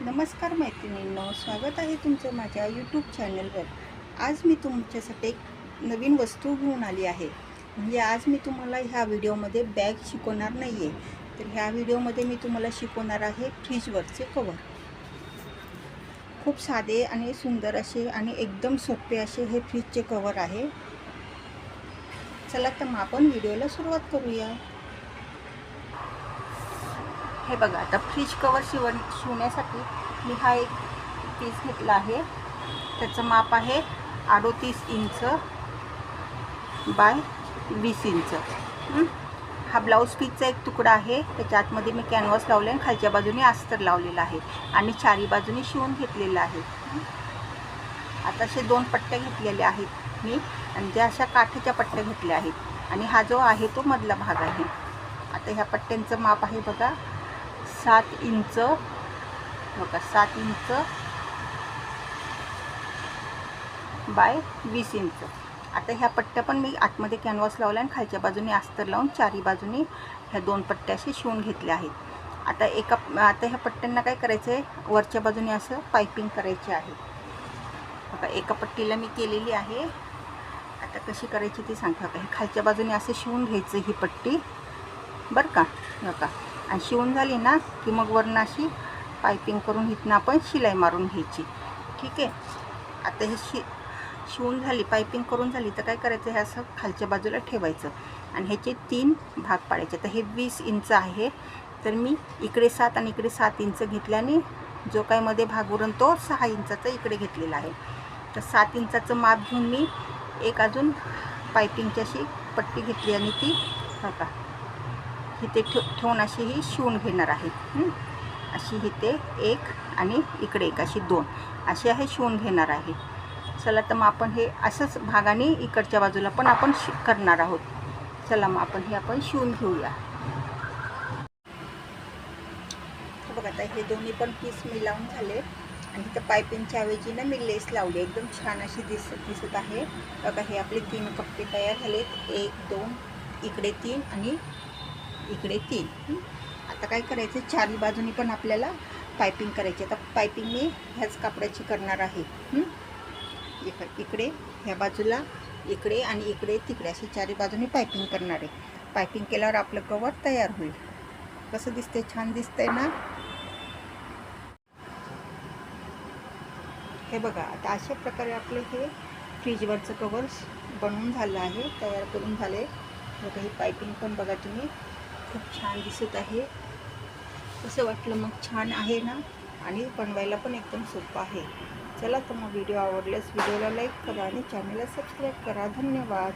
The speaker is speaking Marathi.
नमस्कार मैत्रिणींनो स्वागत आहे तुमचं माझ्या यूट्यूब चॅनलवर आज मी तुमच्यासाठी एक नवीन वस्तू घेऊन आली आहे. म्हणजे आज मी तुम्हाला ह्या व्हिडिओमध्ये बॅग शिकवणार नाही आहे तर ह्या व्हिडिओमध्ये मी तुम्हाला शिकवणार आहे फ्रीजवरचे कवर खूप साधे आणि सुंदर असे आणि एकदम सोपे असे हे फ्रीजचे कवर आहे. चला तर मग आपण व्हिडिओला सुरुवात करूया. हे बघा आता फ्रीज कवर शिवण शिवण्यासाठी मी हा एक पीस घेतला आहे. त्याचं माप आहे अडोतीस इंच बाय वीस इंच. हा ब्लाऊज पीसचा एक तुकडा आहे. त्याच्या आतमध्ये मी कॅनव्हास लावले आणि खालच्या बाजूने अस्तर लावलेला आहे. आणि चारी बाजूने शिवून घेतलेलं आहे. आता असे दोन पट्ट्या घेतलेल्या आहेत मी. आणि त्या अशा काठीच्या पट्ट्या घेतल्या आहेत. आणि हा जो आहे तो मधला भाग आहे. आता ह्या पट्ट्यांचं माप आहे बघा. सात इंच. बघा सात इंच बाय वीस इंच. आता ह्या पट्ट्या पण मी आतमध्ये कॅनव्हास लावला आणि खालच्या बाजूने अस्तर लावून चारी बाजूने ह्या दोन पट्ट्या शिवून घेतल्या आहेत. आता एका आता ह्या पट्ट्यांना काय करायचं आहे वरच्या बाजूने असं पायपिंग करायची आहे. बघा एका पट्टीला मी केलेली आहे. आता कशी करायची ती सांगता. का हे खालच्या बाजूने असं शिवून घ्यायचं ही पट्टी. बरं का? बघा. आणि शिवून झाली ना की मग वरनं अशी पायपिंग करून इथनं आपण शिलाई मारून घ्यायची. ठीक आहे? आता हे शि शिवून झाली पायपिंग करून झाली तर काय करायचं? हे असं खालच्या बाजूला ठेवायचं. आणि ह्याचे तीन भाग पाडायचे. तर हे वीस इंच आहे. तर मी इकडे सात आणि इकडे सात इंच घेतल्याने जो काय मध्ये भाग उरून तो सहा इंचाचा इकडे घेतलेला आहे. तर सात इंचाचं माप घेऊन मी एक अजून पायपिंगची अशी पट्टी घेतली आणि ती बघा इथे ठेव ठेवून अशी ही शिवून घेणार आहे. अशी इथे एक आणि इकडे एक अशी दोन. अशी आहे शिवून घेणार आहे. चला तर मग आपण हे असंच भागाने इकडच्या बाजूला पण आपण शि करणार आहोत. चला मग आपण हे आपण शिवून घेऊया. बघा आता हे दोन्ही पण पीस मी लावून झाले. आणि इथं पायपिंगच्या ऐवजी ना मी लेस लावली. एकदम छान अशी दिसत दिसत आहे. बघा हे आपले तीन कप्पे तयार झालेत. एक दोन इकडे तीन आणि इकडे तीन. आता काय करायचं? चारी बाजूनी पण आपल्याला पायपिंग करायची. आता पायपिंग मी ह्याच कापडाची करणार आहे. इक इकडे ह्या बाजूला इकडे आणि इकडे तिकडे अशी चारी बाजूने पायपिंग करणार आहे. पायपिंग केल्यावर आपलं कवर तयार होईल. कसं दिसतंय? छान दिसतंय ना? हे बघा आता अशा प्रकारे आपलं हे फ्रीजवरचं कवर बनवून झालं आहे तयार करून झालं आहे बघा ही पायपिंग पण बघा तुम्ही. खूप छान दिसत आहे. कसं वाटलं मग छान आहे ना? आणि बनवायला पण एकदम सोपं आहे. चला तर मग व्हिडिओ आवडल्यास व्हिडिओला लाईक करा आणि चॅनलला सबस्क्राईब करा. धन्यवाद.